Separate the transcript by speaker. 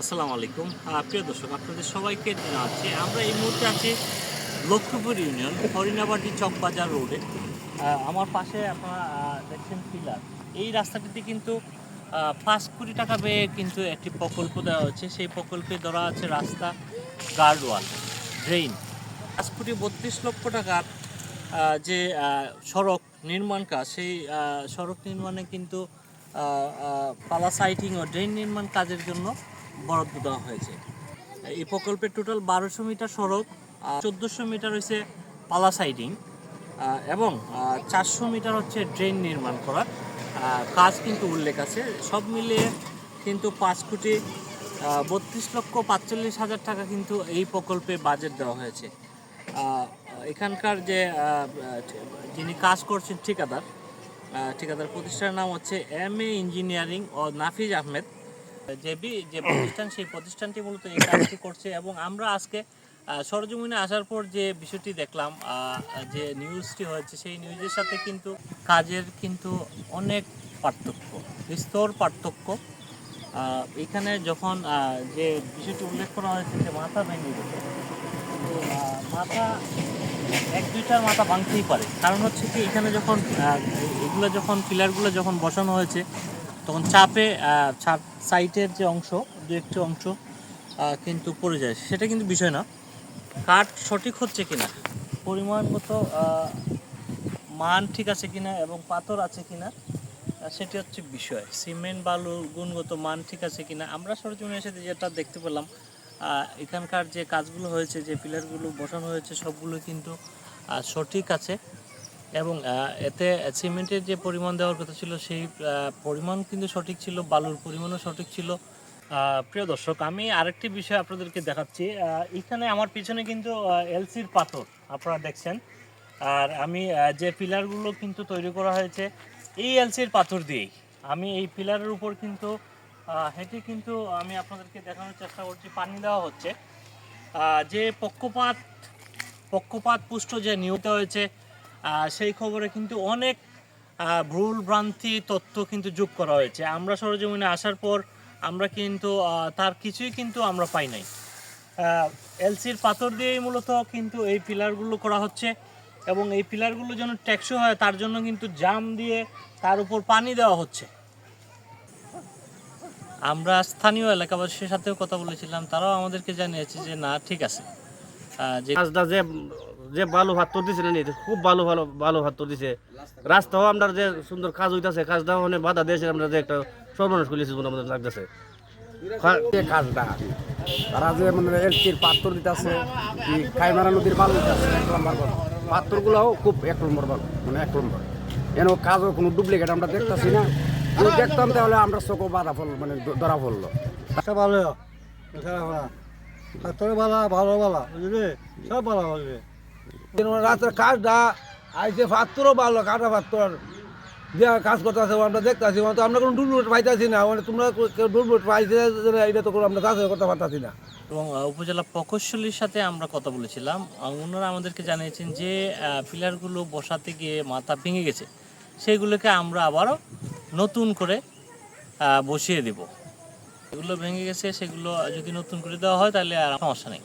Speaker 1: আসসালামু আলাইকুম। প্রিয় দর্শক, আপনাদের সবাইকে জানাচ্ছি, আমরা এই মুহূর্তে আছি লক্ষ্মীপুর ইউনিয়ন, হরিণাবাড়ি চকবাজার রোডে। আমার পাশে আপনারা দেখছেন পিলার। এই রাস্তাটিতে কিন্তু পাঁচ কোটি টাকা ব্যয়ে কিন্তু একটি প্রকল্প দেওয়া হচ্ছে সেই প্রকল্পে ধরা আছে রাস্তা, গার্ডওয়াল ড্রেন পাঁচ কোটি বত্রিশ লক্ষ টাকার যে সড়ক নির্মাণ কাজ, সেই সড়ক নির্মাণে কিন্তু পালা সাইটিং ও ড্রেন নির্মাণ কাজের জন্য বরাদ্দ দেওয়া হয়েছে। এই প্রকল্পের টোটাল বারোশো মিটার সড়ক চোদ্দোশো মিটার হয়েছে পালা সাইডিং এবং চারশো মিটার হচ্ছে ড্রেন নির্মাণ করা। কাজ কিন্তু উল্লেখ আছে। সব মিলিয়ে কিন্তু পাঁচ কোটি বত্রিশ লক্ষ পাঁচচল্লিশ হাজার টাকা কিন্তু এই প্রকল্পে বাজেট দেওয়া হয়েছে। এখানকার যে যিনি কাজ করছেন ঠিকাদার ঠিকাদার প্রতিষ্ঠানের নাম হচ্ছে এম এ ইঞ্জিনিয়ারিং ও নাফিজ আহমেদ। জেবি যে প্রতিষ্ঠান, সেই প্রতিষ্ঠানটি মূলত এই কাজটি করছে এবং আমরা আজকে সরজমিনে আসার পর যে বিষয়টি দেখলাম যে নিউজটি হয়েছে, সেই নিউজের সাথে কিন্তু কাজের কিন্তু অনেক পার্থক্য, বিস্তর পার্থক্য। এখানে যখন যে বিষয়টি উল্লেখ করা হয়েছে যে মাথা ভেঙে গেছে মাথা এক দুইটার মাথা ভাঙতেই পারে। কারণ হচ্ছে কি, এখানে যখন এগুলো যখন, পিলারগুলো যখন বসানো হয়েছে, তখন চাপে ছাদ সাইটের যে অংশ দু একটি অংশ কিন্তু পড়ে যায়। সেটা কিন্তু বিষয় না। কাঠ সঠিক হচ্ছে কিনা আহ, মান ঠিক আছে কিনা এবং পাথর আছে কিনা সেটি হচ্ছে বিষয়। সিমেন্ট বালু গুণগত মান ঠিক আছে কিনা আমরা সরজমিনে এসে যেটা দেখতে পেলাম এখানকার যে কাজগুলো হয়েছে যে পিলারগুলো বসানো হয়েছে সবগুলো কিন্তু সঠিক আছে। এবং এতে সিমেন্টের যে পরিমাণ দেওয়ার কথা ছিল, সেই পরিমাণ কিন্তু সঠিক ছিল, বালুর পরিমাণও সঠিক ছিল। প্রিয় দর্শক, আমি আরেকটি বিষয় আপনাদেরকে দেখাচ্ছি। এখানে আমার পিছনে কিন্তু এলসির পাথর আপনারা দেখছেন। আর আমি যে পিলারগুলো কিন্তু তৈরি করা হয়েছে, এই এলসির পাথর দিয়েই। আমি এই পিলারের উপর কিন্তু হেঁটে কিন্তু আমি আপনাদেরকে দেখানোর চেষ্টা করছি, পানি দেওয়া হচ্ছে। যে পক্ষপাত পক্ষপাত পুষ্ট যে নিয়োগ হয়েছে সেই খবরে কিন্তু অনেক ভুল ভ্রান্তি তথ্য কিন্তু যোগ করা হয়েছে। আমরা সরজমিনে আসার পর আমরা কিন্তু তার কিছুই কিন্তু আমরা পাই নাই। এলসির পাথর দিয়েই মূলত কিন্তু এই পিলারগুলো করা হচ্ছে এবং এই পিলারগুলো যেন টেকসই হয়, তার জন্য কিন্তু জাম দিয়ে তার উপর পানি দেওয়া হচ্ছে। আমরা স্থানীয় এলাকাবাসীর সাথেও কথা বলেছিলাম, তারাও আমাদেরকে জানিয়েছে যে, না, ঠিক আছে। যে
Speaker 2: যে ভালো ভাত তো দিছে না খুব ভালো ভালো ভালো ভাত তো দিছে। রাস্তাও আমরা যে সুন্দর কাজ হইতাছে কাজটা মানে বাধা দিয়েছে আমরা যে একটা সর্বনাশ করেছি বলে আমাদের লাগতেছে।
Speaker 3: কাজটা তারা যে মানে এলচির পাত্র দিতেছে কি কাইমারা নদীর বালু দিতেছে এক নম্বর কথা পাত্রগুলোও খুব এক নম্বর ভালো মানে এক নম্বর। এন কাজও কোনো ডুপ্লিকেট আমরা দেখতেছি না। যদি দেখতাম তাহলে আমরা চোখও বাধা ফল মানে ধরা পড়ল।
Speaker 4: আচ্ছা ভালো ভালো ভালো ভালো বুঝলি? সব ভালো বুঝলি
Speaker 5: কাজটা আইসে ভালো কাটা কাজ আমরা দেখতেছি তো আমরা কোনো ডুলবুট পাইতেছি না মানে তোমরা কেউ ডুলবুট পাইছে এটা তো আমরা কাজ করতে না
Speaker 1: এবং উপজেলা প্রকৌশলীর সাথে আমরা কথা বলেছিলাম। ওনারা আমাদেরকে জানিয়েছেন যে পিলারগুলো বসাতে গিয়ে মাথা ভেঙে গেছে। সেগুলোকে আমরা আবারও নতুন করে বসিয়ে দেব। এগুলো ভেঙে গেছে, সেগুলো যদি নতুন করে দেওয়া হয়, তাহলে আর সমস্যা নেই।